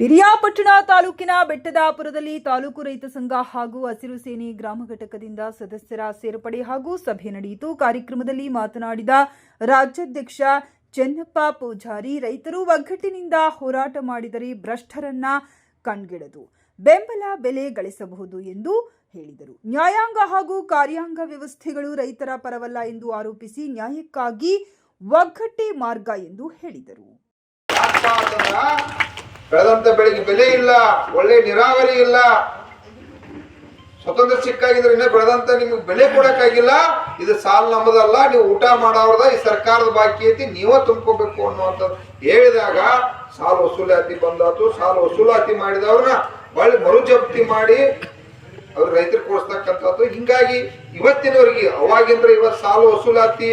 ಪಿರಿಯಾಪಟ್ಟಣ ತಾಲೂಕಿನ ಬೆಟ್ಟದಾಪುರದಲ್ಲಿ ತಾಲೂಕು ರೈತ ಸಂಘ ಹಾಗೂ ಹಸಿರು ಸೇನೆ ಗ್ರಾಮ ಘಟಕದಿಂದ ಸದಸ್ಯರ ಸೇರ್ಪಡೆ ಹಾಗೂ ಸಭೆ ನಡೆಯಿತು. ಕಾರ್ಯಕ್ರಮದಲ್ಲಿ ಮಾತನಾಡಿದ ರಾಜ್ಯಾಧ್ಯಕ್ಷ ಚೆನ್ನಪ್ಪ ಪೂಜಾರಿ, ರೈತರು ಒಗ್ಗಟ್ಟಿನಿಂದ ಹೋರಾಟ ಮಾಡಿದರೆ ಭ್ರಷ್ಟರನ್ನ ಕಣ್ಗಿಡದು, ಬೆಂಬಲ ಬೆಲೆ ಗಳಿಸಬಹುದು ಎಂದು ಹೇಳಿದರು. ನ್ಯಾಯಾಂಗ ಹಾಗೂ ಕಾರ್ಯಾಂಗ ವ್ಯವಸ್ಥೆಗಳು ರೈತರ ಪರವಲ್ಲ ಎಂದು ಆರೋಪಿಸಿ ನ್ಯಾಯಕ್ಕಾಗಿ ಒಗ್ಗಟ್ಟಿ ಮಾರ್ಗ ಎಂದು ಹೇಳಿದರು. ಬೆಳೆದಂತ ಬೆಳೆಗೆ ಬೆಲೆ ಇಲ್ಲ, ಒಳ್ಳೆ ನೀರಾವರಿ ಇಲ್ಲ. ಸ್ವತಂತ್ರ ಸಿಕ್ಕಾಗಿದ್ರೆ ಇನ್ನೂ ಬೆಳೆದಂತ ನಿಮ್ಗೆ ಬೆಲೆ ಕೊಡಕ್ಕಾಗಿಲ್ಲ. ಇದು ಸಾಲ ನಮ್ಮದಲ್ಲ, ನೀವು ಊಟ ಮಾಡೋರ್ದ, ಈ ಸರ್ಕಾರದ ಬಾಕಿ ಐತಿ, ನೀವೇ ತುಂಬ್ಕೋಬೇಕು ಅನ್ನುವಂಥದ್ದು ಹೇಳಿದಾಗ ಸಾಲ ವಸೂಲಾತಿ ಬಂದಾತು. ಸಾಲ ವಸೂಲಾತಿ ಮಾಡಿದವ್ರನ್ನ ಒಳ್ಳೆ ಮರು ಜಪ್ತಿ ಮಾಡಿ ಅವ್ರು ರೈತರು ಕೊಡಿಸ್ತಕ್ಕಂಥದ್ದು. ಹಿಂಗಾಗಿ ಇವತ್ತಿನವರಿಗೆ ಅವಾಗಿಂದ್ರೆ ಇವತ್ತು ಸಾಲ ವಸೂಲಾತಿ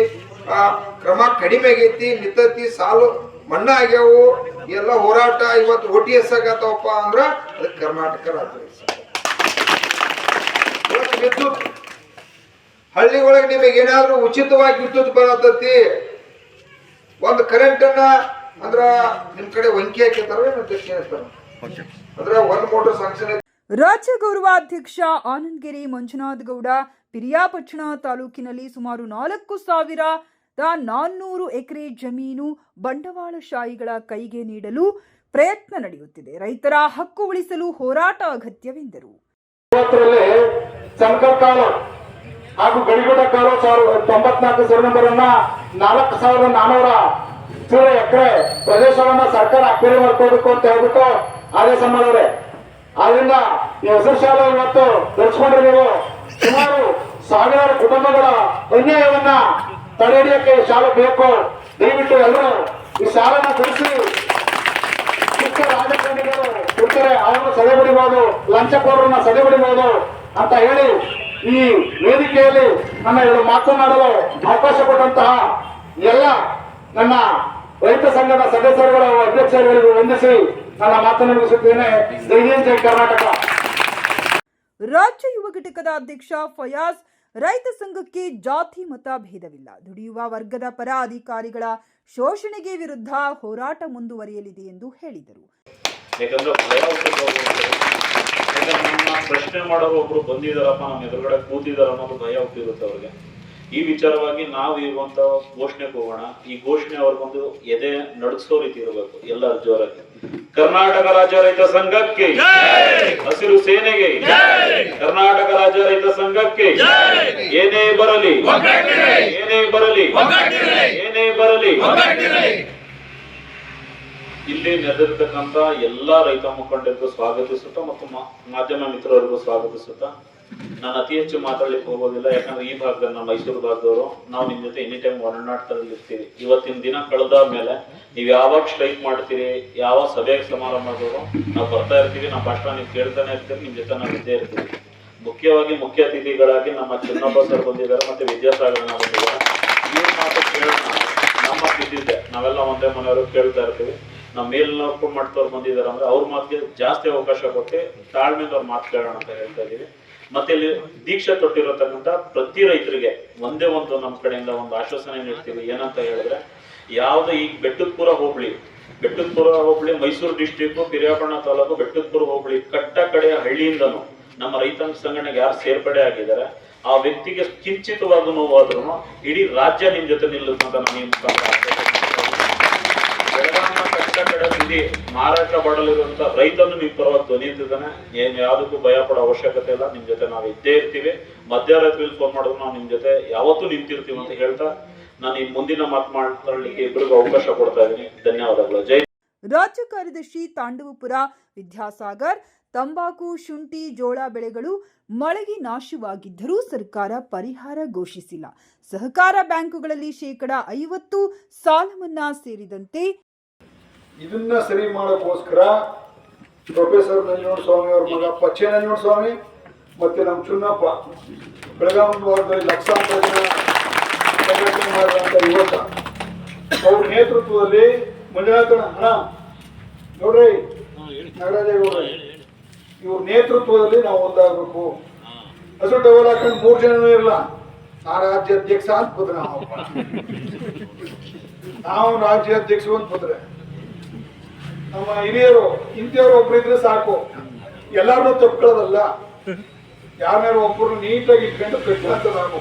ಕ್ರಮ ಕಡಿಮೆ ಆಗೈತಿ ಮಿತತಿ ಸಾಲು ಮನ್ನಾ ಆಗ್ಯಾವು ಎಲ್ಲ ಹೋರಾಟ ಇವತ್ತು ಓ ಟಿ ಎಸ್ ಆಗತ್ತವಪ್ಪ ಅಂದ್ರ ಅದಕ್ಕೆ ಕರ್ನಾಟಕ ರಾಜ್ಯ ವಿದ್ಯುತ್ ಹಳ್ಳಿಗಳಿಗೆ ನಿಮಗೆ ಏನಾದ್ರೂ ಉಚಿತವಾಗಿ ವಿದ್ಯುತ್ ಬರತೈತಿ, ಒಂದು ಕರೆಂಟ್ ಅನ್ನ ಅಂದ್ರ ನಿಮ್ ಕಡೆ ವಂಕಿ ಹಾಕಿರ್ತಾರ ಅಂದ್ರೆ ಒಂದ್ ಮೋಟರ್ ಸಾಂಕ್ಷನ್ ರಾಜ್ಯ ಗೌರವಾಧ್ಯಕ್ಷ ಆನಂದಗಿರಿ ಮಂಜುನಾಥ್ ಗೌಡ, ಪಿರಿಯಾಪಟ್ಟಣ ತಾಲೂಕಿನಲ್ಲಿ ಸುಮಾರು ನಾಲ್ಕು ಸಾವಿರದ ನಾನ್ನೂರು ಎಕರೆ ಜಮೀನು ಬಂಡವಾಳಶಾಹಿಗಳ ಕೈಗೆ ನೀಡಲು ಪ್ರಯತ್ನ ನಡೆಯುತ್ತಿದೆ. ರೈತರ ಹಕ್ಕು ಉಳಿಸಲು ಹೋರಾಟ ಅಗತ್ಯವೆಂದರು. ಕಾಲ ಹಾಗೂ ಗಡಿಗುಡ ಕಾಲ ತೊಂಬತ್ನಾಲ್ಕು ಸರಿ ನಂಬರ್ ಅನ್ನ ನಾಲ್ಕು ಸಾವಿರದ ನಾನೂರ ಚೂರ ಎಕರೆ ಪ್ರದೇಶವನ್ನ ಸರ್ಕಾರ ಅಕ್ವರಿ ಮಾಡ್ಕೋಬೇಕು ಅಂತ ಹೇಳ್ಬಿಟ್ಟು ಆದೇಶ ಮಾಡಿದ್ರೆ ಆದ್ರಿಂದ ಈ ಹೆಸರು ಶಾಲೆ ಇವತ್ತು ಧರಿಸ್ಕೊಂಡ್ರೆ ನೀವು ಸುಮಾರು ಸಾವಿರಾರು ಕುಟುಂಬಗಳ ಅನ್ಯಾಯವನ್ನ ತಡೆ ಹಿಡಿಯಕ್ಕೆ ಶಾಲೆ ಬೇಕು. ದಯವಿಟ್ಟು ಎಲ್ಲರೂ ಈ ಸಾಲನ ತಿಳಿಸಿ ಚಿಕ್ಕ ರಾಜಕಾರಣಿಗಳು ಇರ್ತಾರೆ ಅವರನ್ನು ಸದೆ ಬಿಡಬಹುದು ಲಂಚಕೋರರನ್ನ ಸದೆ ಅಂತ ಹೇಳಿ ಈ ವೇದಿಕೆಯಲ್ಲಿ ನನ್ನ ಎರಡು ಮಾತನಾಡಲು ಅವಕಾಶ ಕೊಟ್ಟಂತಹ ಎಲ್ಲ ನನ್ನ ರೈತ ಸಂಘದ ಸದಸ್ಯರುಗಳ, ಅಧ್ಯಕ್ಷರುಗಳಿಗೂ ವಂದಿಸಿ ನನ್ನ ಮಾತನ್ನು ಮುಗಿಸುತ್ತೇನೆ. ಜೈ ಜೈ ಕರ್ನಾಟಕ. ರಾಜ್ಯ ಯುವ ಘಟಕದ ಅಧ್ಯಕ್ಷ ಫಯಾಜ್ ರೈತ ಸಂಘಕ್ಕೆ ಜಾತಿ ಮತ ಭೇದವಿಲ್ಲ. ದುಡಿಯುವ ವರ್ಗದ ಪರ ಅಧಿಕಾರಿಗಳ ಶೋಷಣೆಗೆ ವಿರುದ್ಧ ಹೋರಾಟ ಮುಂದುವರಿಯಲಿದೆ ಎಂದು ಹೇಳಿದರು. ನಮ್ಮ ಪ್ರಶ್ನೆ ಮಾಡೋರು ಒಬ್ರು ಬಂದಿದಾರಪ್ಪ ನಮ್ಮ ಎದುರುಗಡೆ ಕೂತಿದಾರ ಅನ್ನೋದು ಭಯ ಹುಟ್ಟಿರುತ್ತೆ ಅವ್ರಿಗೆ. ಈ ವಿಚಾರವಾಗಿ ನಾವು ಇರುವಂತ ಘೋಷಣೆಗೆ ಹೋಗೋಣ. ಈ ಘೋಷಣೆ ಅವ್ರಿಗೊಂದು ಎದೆ ನಡೆಸೋ ರೀತಿ ಇರಬೇಕು, ಎಲ್ಲ ಜೋರಾಗಿ ಕರ್ನಾಟಕ ರಾಜ್ಯ ರೈತ ಸಂಘಕ್ಕೆ ಹಸಿರು ಸೇನೆಗೆ ಕರ್ನಾಟಕ ರಾಜ್ಯ ರೈತ ಸಂಘಕ್ಕೆ ಏನೇ ಬರಲಿ ಏನೇ ಬರಲಿ ಏನೇ ಬರಲಿ. ಇಲ್ಲಿ ನೆರೆದಿರ್ತಕ್ಕಂತ ಎಲ್ಲಾ ರೈತ ಮುಖಂಡರಿಗೂ ಸ್ವಾಗತಿಸುತ್ತಾ ಮತ್ತು ಮಾಧ್ಯಮ ಮಿತ್ರರಿಗೂ ಸ್ವಾಗತಿಸುತ್ತಾ ನಾನು ಅತಿ ಹೆಚ್ಚು ಮಾತಾಡ್ಲಿಕ್ಕೆ ಹೋಗೋದಿಲ್ಲ, ಯಾಕಂದ್ರೆ ಈ ಭಾಗದಲ್ಲಿ ನಮ್ಮ ಮೈಸೂರು ಭಾಗದವರು, ನಾವು ನಿಮ್ ಜೊತೆ ಎನಿ ಟೈಮ್ ಒಡನಾಟದಲ್ಲಿ ಇರ್ತೀವಿ ಇವತ್ತಿನ ದಿನ ಕಳೆದ ಮೇಲೆ ನೀವು ಯಾವಾಗ ಸ್ಟ್ರೈಕ್ ಮಾಡ್ತೀರಿ, ಯಾವ ಸಭೆಗೆ ಸಮಾರಂಭದವರು, ನಾವು ಬರ್ತಾ ಇರ್ತೀವಿ ನಮ್ಮ ಭಾಷಣ ನೀವು ಕೇಳ್ತಾನೆ ಇರ್ತೀವಿ ನಿಮ್ ಜೊತೆ ನಾವು ಇದ್ದೇ ಇರ್ತೀವಿ. ಮುಖ್ಯವಾಗಿ ಮುಖ್ಯ ಅತಿಥಿಗಳಾಗಿ ನಮ್ಮ ಚಿನ್ನಪ್ಪ ಸರ್ ಬಂದಿದ್ದಾರೆ, ಮತ್ತೆ ವಿದ್ಯಾಸಾಗರನ ಬಂದಿದ್ದಾರೆ. ಇವ್ರ ಮಾತು ಕೇಳೋಣ. ನಮ್ಮ ನಾವೆಲ್ಲ ಒಂದೇ ಮನೆಯವರು ಕೇಳ್ತಾ ಇರ್ತೀವಿ. ನಮ್ಮ ಮೇಲಿನ ಮಾಡ್ತವ್ರು ಬಂದಿದ್ದಾರೆ ಅಂದ್ರೆ ಅವ್ರ ಮಾತಿಗೆ ಜಾಸ್ತಿ ಅವಕಾಶ ಕೊಟ್ಟು ತಾಳ್ಮೆಯಿಂದ ಅವ್ರ ಮಾತು ಕೇಳೋಣ ಅಂತ ಹೇಳ್ತಾ ಇದೀವಿ ಮತ್ತೆ ಇಲ್ಲಿ ದೀಕ್ಷೆ ತೊಟ್ಟಿರತಕ್ಕಂಥ ಪ್ರತಿ ರೈತರಿಗೆ ಒಂದೇ ಒಂದು ನಮ್ಮ ಕಡೆಯಿಂದ ಒಂದು ಆಶ್ವಾಸನೆ ನೀಡ್ತೀವಿ. ಏನಂತ ಹೇಳಿದ್ರೆ, ಯಾವ್ದು ಈ ಬೆಟ್ಟದಪುರ ಹೋಬಳಿ ಬೆಟ್ಟದಪುರ ಹೋಬಳಿ ಮೈಸೂರು ಡಿಸ್ಟಿಕ್ ಪಿರಿಯಾಪಣ್ಣ ತಾಲೂಕು ಬೆಟ್ಟದಪುರ ಹೋಬಳಿ ಕಟ್ಟ ಕಡೆಯ ಹಳ್ಳಿಯಿಂದನು ನಮ್ಮ ರೈತ ಸಂಘಟನೆಗೆ ಯಾರು ಸೇರ್ಪಡೆ ಆಗಿದ್ದಾರೆ, ಆ ವ್ಯಕ್ತಿಗೆ ಕಿಂಚಿತವಾದ ನೋವಾದ್ರೂ ಇಡೀ ರಾಜ್ಯ ನಿಮ್ ಜೊತೆ ನಿಲ್ಲುತ್ತ ನಾನು ಈ ಮುಖಾಂತರ ಬೆಳಗಾವಿನ ಕಟ್ಟ ಕಡೆ ನಿಧಿ ಮಾರಾಟ ಮಾಡಲಿರುವಂತ ರೈತನು ನಿಮ್ ಪರವಾಗಿ ಧ್ವನಿ ಎತ್ತಿದ್ದಾನೆ. ಏನ್ ಯಾವ್ದಕ್ಕೂ ಭಯ ಪಡೋ ಅವಶ್ಯಕತೆ ಇಲ್ಲ. ನಿಮ್ ಜೊತೆ ನಾವು ಇದ್ದೇ ಇರ್ತೀವಿ. ಮಧ್ಯರಾತ್ರಿಯಲ್ಲಿ ಫೋನ್ ಮಾಡಿದ್ರು ನಾವು ನಿಮ್ ಜೊತೆ ಯಾವತ್ತೂ ನಿಂತಿರ್ತೀವಿ ಅಂತ ಹೇಳ್ತಾ ನಾನು ಈ ಮುಂದಿನ ಮಾತು ಮಾತಾಡ್ಲಿಕ್ಕೆ ಇಬ್ಬರಿಗೂ ಅವಕಾಶ ಕೊಡ್ತಾ ಇದ್ದೀನಿ. ಧನ್ಯವಾದಗಳು. ಜೈ ರಾಜ್ಯ ಕಾರ್ಯದರ್ಶಿ ತಾಂಡವಪುರ ವಿದ್ಯಾಸಾಗರ್, ತಂಬಾಕು, ಶುಂಠಿ, ಜೋಳ ಬೆಳೆಗಳು ಮಳೆಗೆ ನಾಶವಾಗಿದ್ದರೂ ಸರ್ಕಾರ ಪರಿಹಾರ ಘೋಷಿಸಿಲ್ಲ. ಸಹಕಾರ ಬ್ಯಾಂಕುಗಳಲ್ಲಿ ಶೇಕಡ ಐವತ್ತು ಸಾಲ ಮನ್ನಾ ಸೇರಿದಂತೆ ಇದನ್ನ ಸರಿ ಮಾಡೋಕ್ಕೋಸ್ಕರ ಪ್ರೊಫೆಸರ್ ನಂಜುಂಡ ಸ್ವಾಮಿ ಅವ್ರ ಮಗ ಪಚ್ಚೆ ಸ್ವಾಮಿ ಮತ್ತೆ ನಮ್ಮ ಚುನ್ನಪ್ಪ. ಬೆಳಗಾವಿ ಲಕ್ಷಾಂತರ ಜನ ಸಂಘಟನೆ ಮಾಡಿದಂಥ ಯುವಕ. ಅವ್ರ ನೇತೃತ್ವದಲ್ಲಿ ಮಂಜುನಾಥನ ಹಣ. ನೋಡ್ರಿ ನಾಗರಾಜೇಗೌಡ್ರಿ ಇವ್ರ ನೇತೃತ್ವದಲ್ಲಿ ನಾವು ಒಂದಾಗಬೇಕು. ಹಸು ಡಬಲ್ ಹಾಕೊಂಡು ಮೂರು ಜನನೂ ಇರಲ್ಲ ಆ ರಾಜ್ಯ ಅಧ್ಯಕ್ಷ ಅಂತ ಬಂದ್ರೆ ನಾವು. ನಾವು ರಾಜ್ಯ ಅಧ್ಯಕ್ಷ ಅಂತ ಬಂದ್ರೆ ನಮ್ಮ ಹಿರಿಯರು ಇಂಥವ್ರು ಒಬ್ರು ಇದ್ರೆ ಸಾಕು. ಎಲ್ಲಾರನ್ನೂ ತಪ್ಕೊಳ್ಳೋದಲ್ಲ. ಯಾರ್ಯಾರು ಒಬ್ಬರು ನೀಟಾಗಿ ಇಟ್ಕೊಂಡು ನಾವು